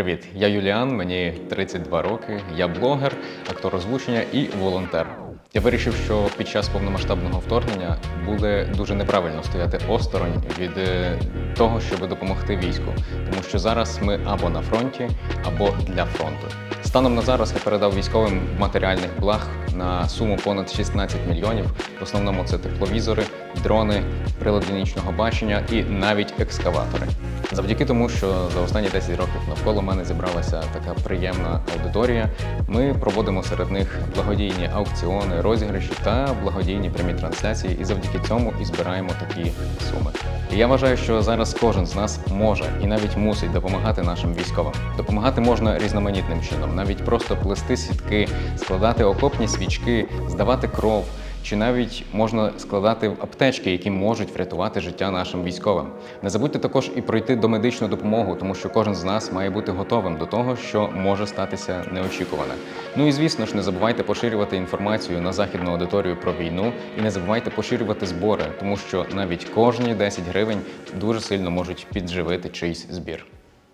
Привіт, я Юліан, мені 32 роки. Я блогер, актор озвучення і волонтер. Я вирішив, що під час повномасштабного вторгнення буде дуже неправильно стояти осторонь від е, того, щоб допомогти війську, тому що зараз ми або на фронті, або для фронту. Станом на зараз я передав військовим матеріальних благ на суму понад 16 мільйонів. В основному це тепловізори, дрони, прилади нічного бачення і навіть екскаватори. Завдяки тому, що за останні 10 років навколо мене зібралася така приємна аудиторія. Ми проводимо серед них благодійні аукціони, розіграші та благодійні прямі трансляції, і завдяки цьому і збираємо такі суми. І я вважаю, що зараз кожен з нас може і навіть мусить допомагати нашим військовим. Допомагати можна різноманітним чином, навіть просто плести сітки, складати окопні свічки, здавати кров. Чи навіть можна складати в аптечки, які можуть врятувати життя нашим військовим. Не забудьте також і пройти до медичну допомогу, тому що кожен з нас має бути готовим до того, що може статися неочікуване. Ну і звісно ж, не забувайте поширювати інформацію на західну аудиторію про війну і не забувайте поширювати збори, тому що навіть кожні 10 гривень дуже сильно можуть підживити чийсь збір.